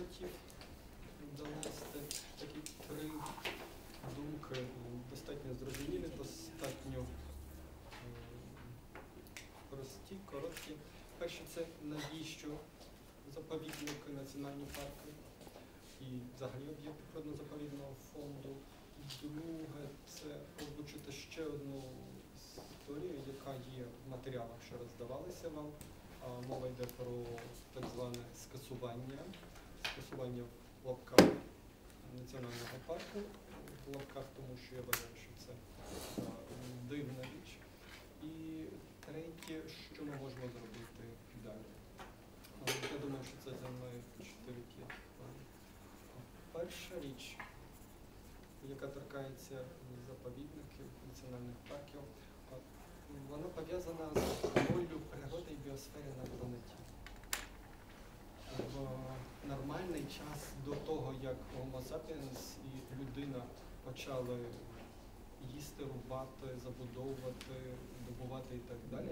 хотів донести такі три думки, достатньо зрозумілі, достатньо прості, короткі. Перше, це навіщо заповідники, національні парки і взагалі об'єкти природно-заповідного фонду. Друге, це озвучити ще одну історію, яка є в матеріалах, що роздавалися вам. Мова йде про так зване скасування, скасування в лапках національного парку, в лапках, тому що я вважаю, що це дивна річ. І третє, що ми можемо зробити далі. Я думаю, що це займає 4-5 хвилин. Перша річ, яка торкається заповідників, національних парків, вона пов'язана з роллю природи і біосфери на планеті. В нормальний час до того, як Homo sapiens і людина почали їсти, рубати, забудовувати, добувати і так далі,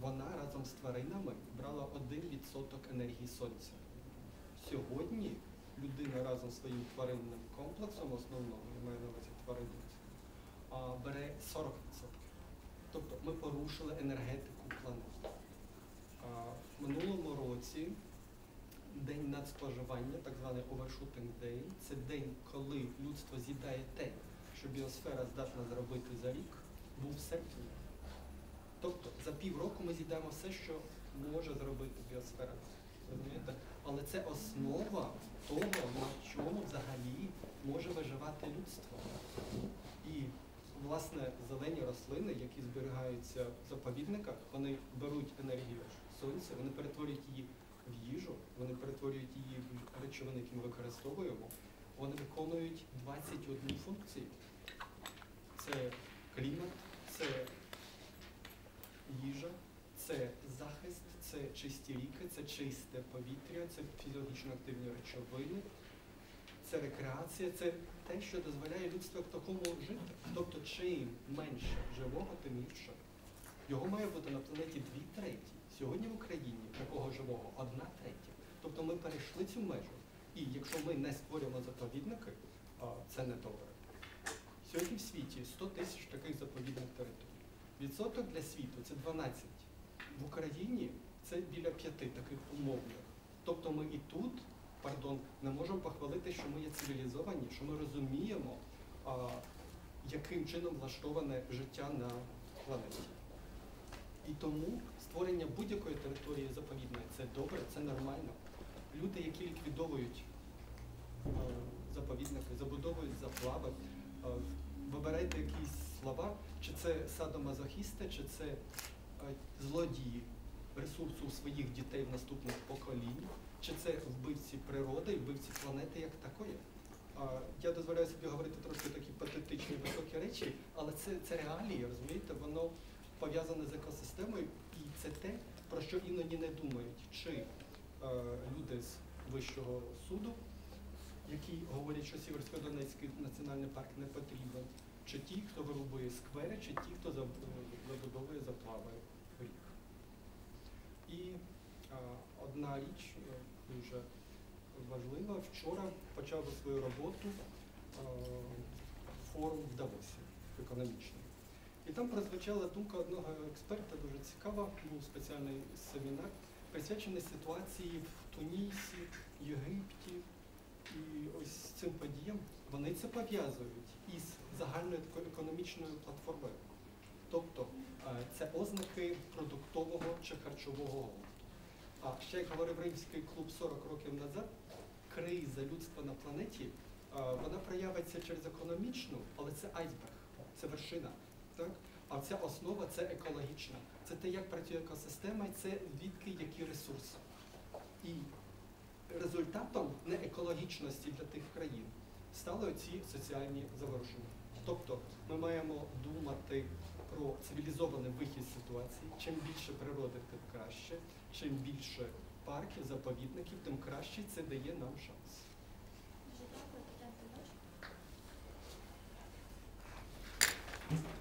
вона разом з тваринами брала 1% енергії сонця. Сьогодні людина разом з своїм тваринним комплексом основному, я маю на увазі тваринництво, бере 40%. Тобто ми порушили енергетику планети. В минулому році день надспоживання, так званий overshooting day, це день, коли людство з'їдає те, що біосфера здатна зробити за рік, був в серпні. Тобто за півроку ми з'їдаємо все, що може зробити біосфера. Розумієте? Але це основа того, на чому взагалі може виживати людство. І, власне, зелені рослини, які зберігаються в заповідниках, вони беруть енергію сонця, вони перетворюють її в їжу, вони перетворюють її в речовини, які ми використовуємо. Вони виконують 21 функцію. Це клімат, це їжа, це захист, це чисті ріки, це чисте повітря, це фізіологічно активні речовини, це рекреація, це те, що дозволяє людству як такому жити. Тобто, чим менше живого, тим гірше. Його має бути на планеті дві треті. Сьогодні в Україні живого одна третя. Тобто ми перейшли цю межу. І якщо ми не створюємо заповідники, це не добре. Сьогодні в світі 100 тисяч таких заповідних територій. Відсоток для світу це 12. В Україні це біля п'яти таких умовних. Тобто ми і тут, пардон, не можемо похвалити, що ми є цивілізовані, що ми розуміємо, яким чином влаштоване життя на планеті. І тому створення будь-якої території заповідної це добре, це нормально. Люди, які ліквідовують е, заповідники, забудовують заплави, е, вибирайте якісь слова, чи це садомазохісти, чи це е, злодії ресурсу своїх дітей в наступних поколінь, чи це вбивці природи вбивці планети як такої. Я дозволяю собі говорити трошки такі патетичні високі речі, але це, це реалії, розумієте, воно пов'язане з екосистемою, і це те, про що іноді не думають, чи е, люди з вищого суду, які говорять, що Сіверсько-Донецький національний парк не потрібен, чи ті, хто вирубує сквери, чи ті, хто заб- забудовує заплави рік. І е, одна річ е, дуже важлива. Вчора почав свою роботу е, форум в Давосі економічний. І там прозвучала думка одного експерта, дуже цікава, був спеціальний семінар, присвячений ситуації в Тунісі, Єгипті і ось цим подіям. Вони це пов'язують із загальною економічною платформою. Тобто е, це ознаки продуктового чи харчового голоду. А ще як говорив Римський клуб 40 років назад, криза людства на планеті, е, вона проявиться через економічну, але це айсберг, це вершина. Так? А ця основа це екологічна. Це те, як працює екосистема, і це звідки які ресурси. І результатом неекологічності для тих країн стали ці соціальні заворушення. Тобто ми маємо думати про цивілізований вихід ситуації. Чим більше природи, тим краще. Чим більше парків, заповідників, тим краще це дає нам шанс. Дуже дякую.